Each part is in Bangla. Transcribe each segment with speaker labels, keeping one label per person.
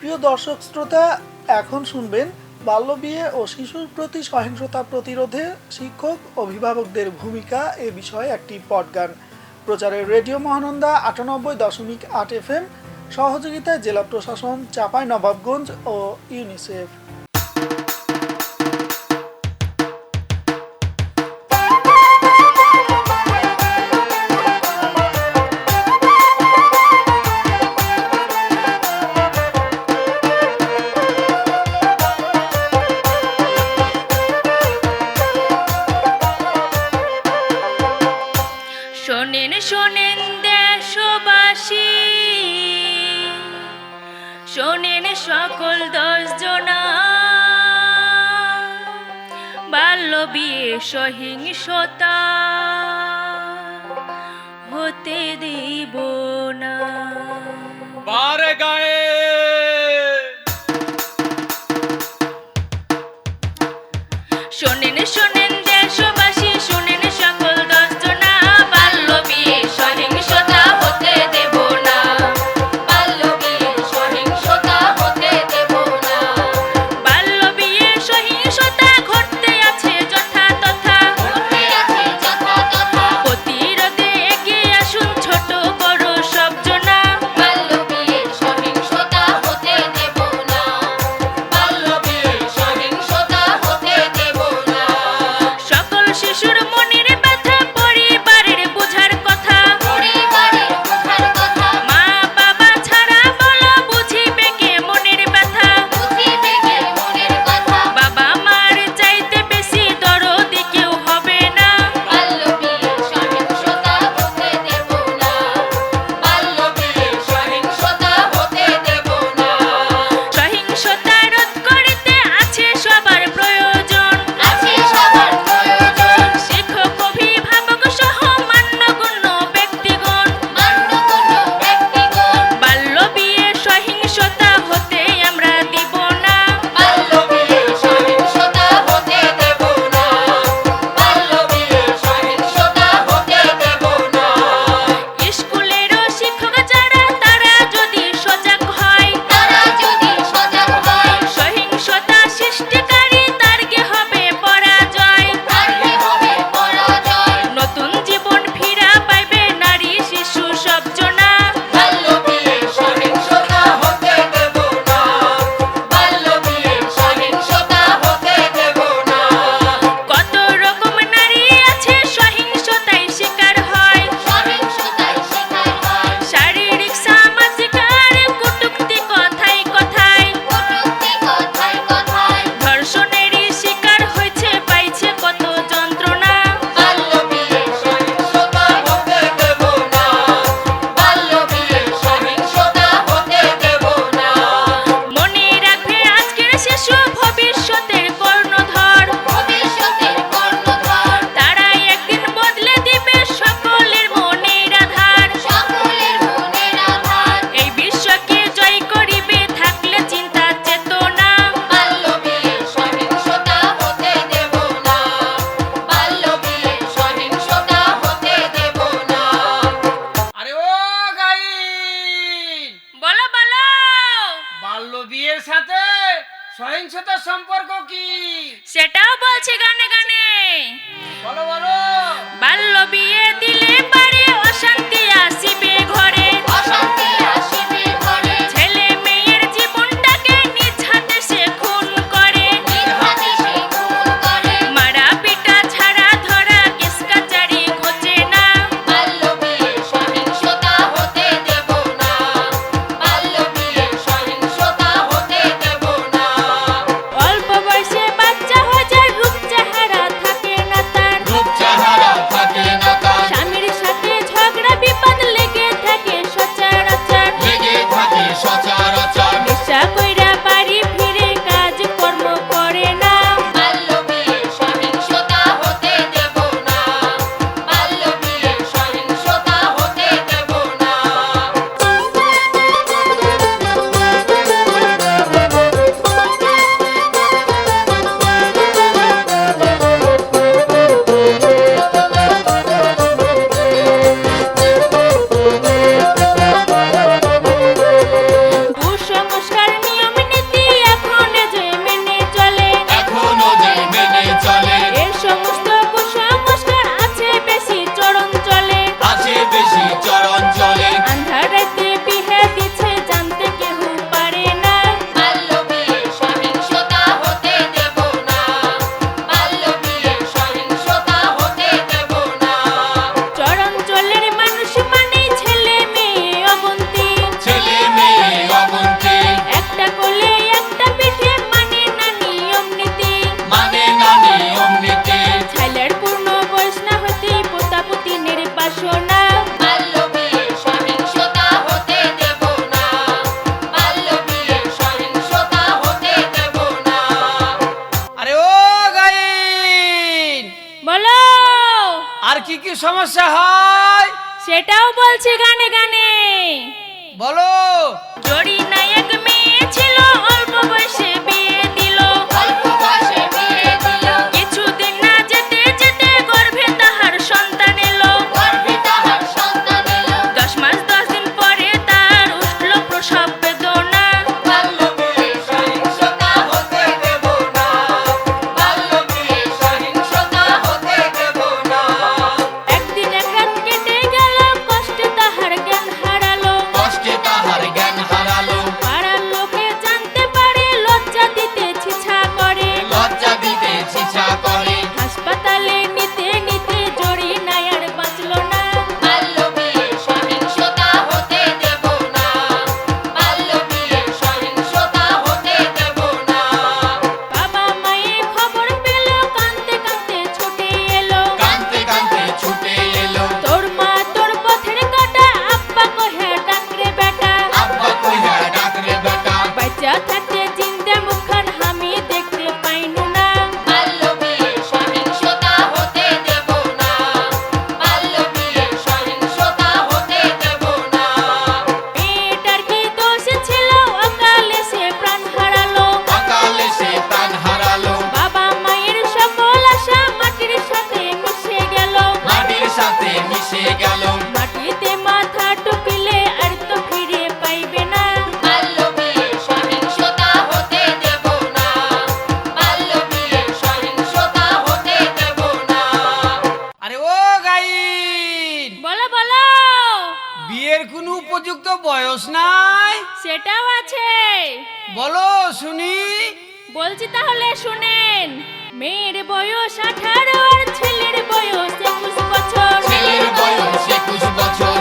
Speaker 1: প্রিয় দর্শক শ্রোতা, এখন শুনবেন বাল্যবিয়ে ও শিশুর প্রতি সহিংসতা প্রতিরোধে শিক্ষক অভিভাবকদের ভূমিকা এ বিষয়ে একটি পটগান। প্রচারের রেডিও মহানন্দা আটানব্বই দশমিক আট এফ এম, সহযোগিতায় জেলা প্রশাসন, চাপাই নবাবগঞ্জ ও ইউনিসেফ।
Speaker 2: সহিংসতা
Speaker 3: সমস্যা হয়?
Speaker 4: সেটাও বলছি গানে গানে।
Speaker 3: বলো। নাই।
Speaker 4: সেটাও আছে।
Speaker 3: বলো শুনি।
Speaker 4: বলছি তাহলে শুনেন মেয়ের বয়স আঠারো আর ছেলের বয়স একুশ বছর।
Speaker 2: ছেলের বয়স একুশ বছর।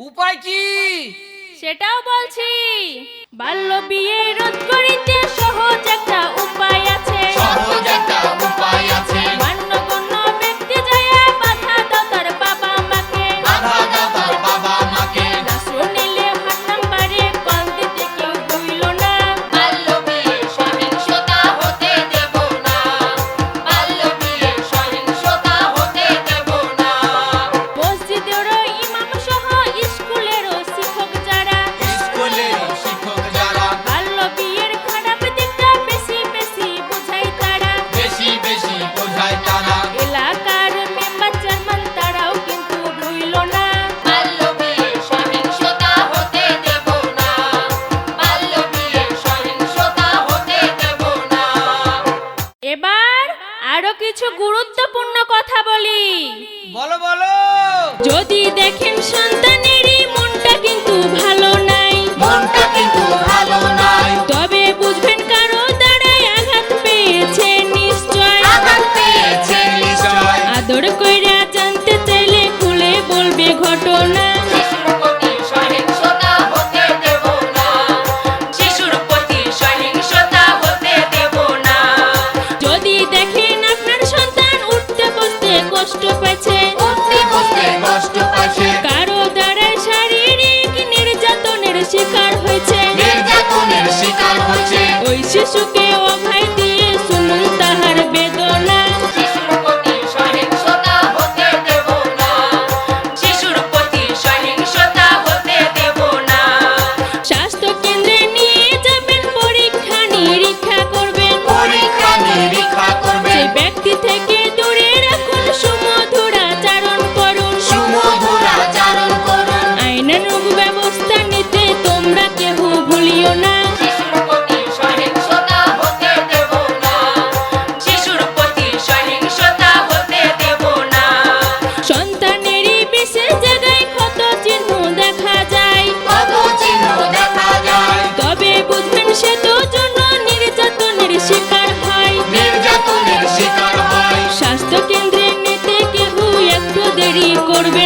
Speaker 3: উপায় কি?
Speaker 4: সেটাও বলছি। বাল্য বিয়ে রোধ করিতে সহজ একটা উপায় আছে।
Speaker 2: সহজ একটা উপায় আছে।
Speaker 4: আরও কিছু গুরুত্বপূর্ণ কথা বলি।
Speaker 3: বলো বলো।
Speaker 4: যদি দেখেন সন্তানেরই মনটা কিন্তু ভালো নাই।
Speaker 2: মনটা কিন্তু
Speaker 5: ゴールデ
Speaker 2: ン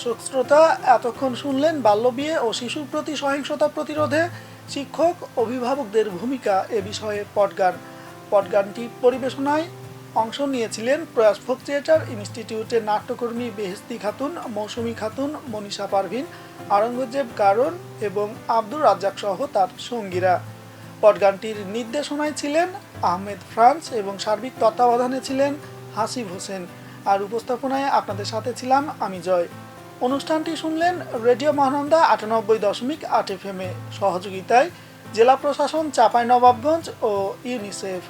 Speaker 2: দর্শক শ্রোতা, এতক্ষণ শুনলেন বাল্যবিয়ে ও শিশুর প্রতি সহিংসতা প্রতিরোধে শিক্ষক, অভিভাবকদের ভূমিকা এ বিষয়ে পটগান পটগানটি পরিবেশনায় অংশ নিয়েছিলেন প্রয়াস ফোক থিয়েটার, ইনস্টিটিউটের নাট্যকর্মী বেহেস্তি খাতুন, মৌসুমী খাতুন, মনীষা পারভিন আরঙ্গজেব কারণ এবং আব্দুর রাজ্জাক সহ তার সঙ্গীরা। পটগানটির নির্দেশনায় ছিলেন আহমেদ ফ্রান্স এবং সার্বিক তত্ত্বাবধানে ছিলেন হাসিব হোসেন। আর উপস্থাপনায় আপনাদের সাথে ছিলাম আমি জয়। অনুষ্ঠানটি শুনলেন রেডিও মহানন্দা আটানব্বই দশমিক আট এফ এমের সহযোগিতায় জেলা প্রশাসন, চাঁপাইনবাবগঞ্জ ও ইউনিসেফ।